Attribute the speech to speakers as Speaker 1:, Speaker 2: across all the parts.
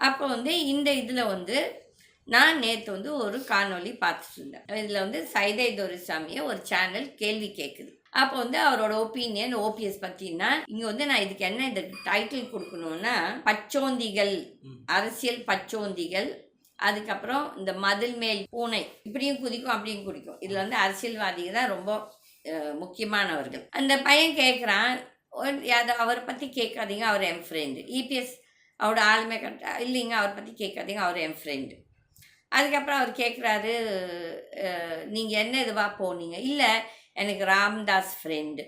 Speaker 1: அப்போ வந்து இந்த இதில் வந்து நான் நேற்று வந்து ஒரு காணொளி பார்த்துட்டு இருந்தேன் இதில் வந்து சைதை துரைசாமியை ஒரு சேனல் கேள்வி கேட்குது அப்போ வந்து அவரோட ஒப்பீனியன் ஓபிஎஸ் பற்றினா இங்கே வந்து நான் இதுக்கு என்ன இதுக்கு டைட்டில் கொடுக்கணும்னா பச்சோந்திகள். அரசியல் பச்சோந்திகள் அதுக்கப்புறம் இந்த மதில் மேல் பூனை இப்படியும் குதிக்கும் அப்படியும் குதிக்கும். இதில் வந்து அரசியல்வாதிகள் தான் ரொம்ப முக்கியமானவர்கள். அந்த பையன் கேட்குறான் அவரை பற்றி கேட்காதீங்க அவர் என் ஃப்ரெண்டு இபிஎஸ் அவரோட ஆளுமை கரெக்டா இல்லைங்க அவரை பற்றி கேட்காதீங்க அவர் என் ஃப்ரெண்டு அதுக்கப்புறம் அவர் கேட்குறாரு நீங்கள் என்ன இதுவாக போனீங்க? இல்லை எனக்கு ராம்தாஸ் ஃப்ரெண்டு.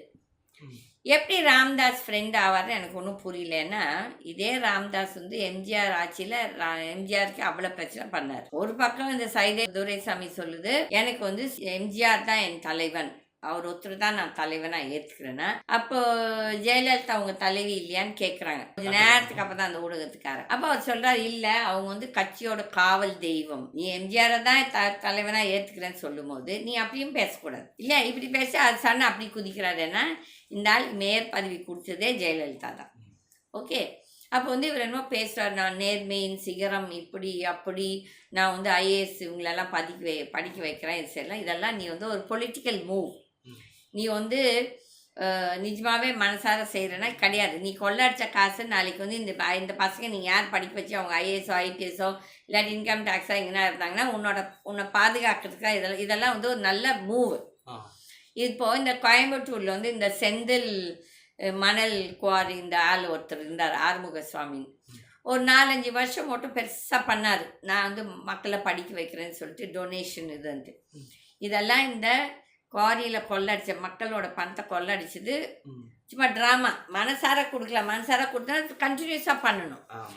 Speaker 1: எப்படி ராம்தாஸ் ஃப்ரெண்ட் ஆவார்னு எனக்கு ஒன்றும் புரியலன்னா இதே ராம்தாஸ் வந்து எம்ஜிஆர் ஆட்சியில் எம்ஜிஆருக்கு அவ்வளோ பிரச்சனை பண்ணார். ஒரு பக்கம் இந்த சைதே துரைசாமி சொல்லுது எனக்கு வந்து எம்ஜிஆர் தான் என் தலைவன். அவர் ஒருத்தர் தான் நான் தலைவனா ஏத்துக்கிறேன்னா அப்போ ஜெயலலிதா அவங்க தலைவி இல்லையான்னு கேட்குறாங்க கொஞ்ச நேரத்துக்கு அப்போ தான் அந்த ஊடகத்துக்காரன் அப்போ அவர் சொல்றாரு இல்லை அவங்க வந்து கட்சியோட காவல் தெய்வம். நீ எம்ஜிஆரை தான் த தலைவனா ஏத்துக்கிறேன்னு சொல்லும்போது நீ அப்படியும் பேசக்கூடாது. இல்லை இப்படி பேச அது சண்டை அப்படி குதிக்கிறாருன்னா இந்த ஆள் மேயர் பதவி கொடுத்ததே ஜெயலலிதா தான். ஓகே. அப்போ வந்து இவர் என்னமோ பேசுகிறார் நான் நேர்மையின் சிகரம் இப்படி அப்படி நான் வந்து ஐஏஎஸ் இவங்களெல்லாம் படிக்க வை படிக்க வைக்கிறேன் இது சரிலாம் இதெல்லாம் நீ வந்து ஒரு பொலிட்டிக்கல் மூவ். நீ வந்து அஹ், நிஜமாவே மனசார செய்கிறேன்னா கிடையாது. நீ கொள்ளடிச்ச காசு நாளைக்கு வந்து இந்த இந்த பசங்க நீங்கள் யார் படிக்க வச்சு அவங்க ஐஏஎஸோ ஐபிஎஸோ இல்லாட்டி இன்கம் டேக்ஸோ எங்கன்னா இருந்தாங்கன்னா உன்னோட உன்னை பாதுகாக்கிறதுக்காக இதெல்லாம் இதெல்லாம் வந்து ஒரு நல்ல மூவ்
Speaker 2: ஆ.
Speaker 1: இப்போ இந்த கோயம்புத்தூர்ல வந்து இந்த செந்தில் மணல் குவாரி இந்த ஆள் ஒருத்தர் இருந்தார் ஆறுமுக சுவாமி ஒரு நாலஞ்சு வருஷம் மட்டும் பெருசாக பண்ணார். நான் வந்து மக்களை படிக்க வைக்கிறேன்னு சொல்லிட்டு டொனேஷன் இது
Speaker 2: ம்.
Speaker 1: இதெல்லாம் இந்த குவாரியில் கொள்ளடிச்ச மக்களோட பணத்தை கொள்ளடிச்சது. சும்மா ட்ராமா மனசார கொடுக்கல மனசார கொடுத்தா கண்டினியூஸாக பண்ணணும்.